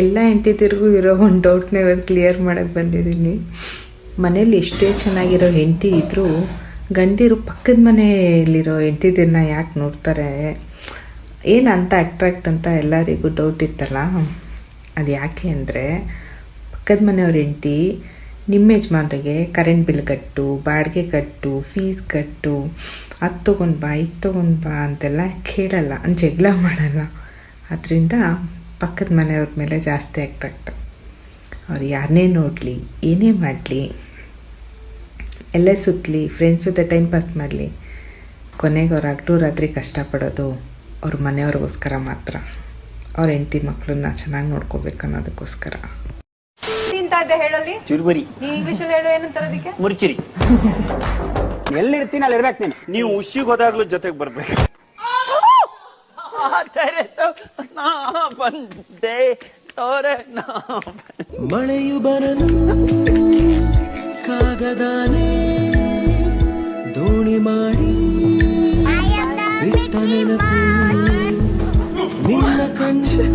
ಎಲ್ಲ ಹೆಂಡತಿರಿಗೂ ಇರೋ ಒಂದು ಡೌಟ್ನ ಇವತ್ತು ಕ್ಲಿಯರ್ ಮಾಡೋಕ್ಕೆ ಬಂದಿದ್ದೀನಿ. ಮನೇಲಿ ಎಷ್ಟೇ ಚೆನ್ನಾಗಿರೋ ಹೆಂಡತಿ ಇದ್ದರೂ ಗಂಡಿರು ಪಕ್ಕದ ಮನೆಯಲ್ಲಿರೋ ಹೆಂಡ್ತಿದಿರನ್ನ ಯಾಕೆ ನೋಡ್ತಾರೆ? ಏನಂತ ಅಟ್ರಾಕ್ಟ್ ಅಂತ ಎಲ್ಲರಿಗೂ ಡೌಟ್ ಇತ್ತಲ್ಲ? ಅದು ಯಾಕೆ ಅಂದರೆ ಪಕ್ಕದ ಮನೆಯವ್ರ ಹೆಂಡ್ತಿ ನಿಮ್ಮ ಯಜಮಾನ್ರಿಗೆ ಕರೆಂಟ್ ಬಿಲ್ ಕಟ್ಟು, ಬಾಡಿಗೆ ಕಟ್ಟು ಫೀಸ್ ಕಟ್ಟು, ಅದು ತೊಗೊಂಡು ಬಾ, ಇದು ತೊಗೊಂಡು ಬಾ ಅಂತೆಲ್ಲ ಕೇಳಲ್ಲ, ಜಗಳ ಮಾಡಲ್ಲ. ಅದರಿಂದ ಪಕ್ಕದ ಮನೆಯವ್ರ ಮೇಲೆ ಜಾಸ್ತಿ ಅಟ್ರಾಕ್ಟ್ ಅವ್ರು ಯಾರನ್ನೇ ನೋಡಲಿ ಏನೇ ಮಾಡಲಿ ಎಲ್ಲೇ ಸುತ್ತಲಿ ಫ್ರೆಂಡ್ಸ್ ಜೊತೆ ಟೈಮ್ ಪಾಸ್ ಮಾಡಲಿ ಕೊನೆಗೆ ಅವ್ರು ಹಗಲು ರಾತ್ರಿ ಕಷ್ಟಪಡೋದು ಅವ್ರ ಮನೆಯವ್ರಿಗೋಸ್ಕರ ಮಾತ್ರ. ಅವ್ರ ಹೆಂಡತಿ ಮಕ್ಕಳನ್ನ ಚೆನ್ನಾಗಿ ನೋಡ್ಕೋಬೇಕು ಅನ್ನೋದಕ್ಕೋಸ್ಕರ. ತಿಂತ ಇದ್ದೆ ಹೇಳಲ್ಲಿ ಚುರುಬರಿ. ನೀ ಇಂಗ್ಲಿಷ್ ಅಲ್ಲಿ ಹೇಳು ಏನಂತಾರೆ ಅದಕ್ಕೆ? ಮುರ್ಚಿರಿ. ಎಲ್ಲಿರ್ತೀನಿ ಅಲ್ಲಿ ಇರ್ಬೇಕು ನೀನು. ನೀವು ಹುಷಿಗೆ ಹೋದಾಗ್ಲೂ ಜೊತೆಗೆ ಬರ್ಬೇಕು. ಮಳೆಯು ಬರಲು, ಕಾಗದಾನೆ, ದೋಣಿ ಮಾಡಿ, ಬಿಟ್ಟ ನೆನಪು, ನಿನ್ನ ಕಣ್ಣು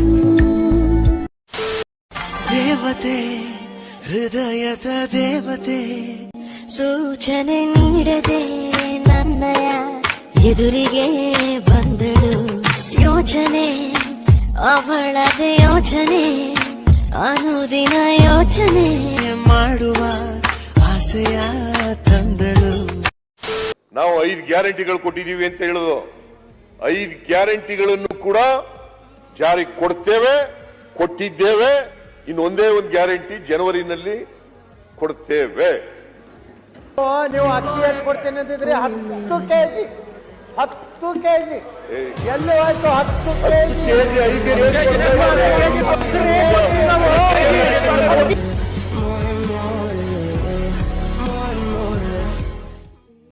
ದೇವತೆ, ಹೃದಯದ ದೇವತೆ, ಸೂಚನೆ ನೀಡದೆ ನನ್ನಯ ಎದುರಿಗೆ ಯೋಚನೆ ಅವಳದ ಯೋಚನೆ ಅನುದಿನ ಯೋಚನೆ ಮಾಡುವ ಆಸೆಯ ತಂದಳು. ನಾವು ಐದು ಗ್ಯಾರಂಟಿಗಳು ಕೊಟ್ಟಿದ್ದೀವಿ ಅಂತ ಹೇಳೋದು. ಐದು ಗ್ಯಾರಂಟಿಗಳನ್ನು ಕೂಡ ಜಾರಿಗೆ ಕೊಡ್ತೇವೆ ಕೊಟ್ಟಿದ್ದೇವೆ. ಇನ್ನೊಂದೇ ಒಂದೇ ಒಂದು ಗ್ಯಾರಂಟಿ ಜನವರಿನಲ್ಲಿ ಕೊಡ್ತೇವೆ. ನೀವು ಅಕ್ಕಿ ಕೊಡ್ತೇನೆ ಅಂತಿದ್ರೆ ಹತ್ತು ಕೆಜಿ ಹತ್ತು ಕೆಜಿ. ಎಲ್ಲಿ ಹೋಯ್ತು ಹತ್ತು ಕೆಜಿ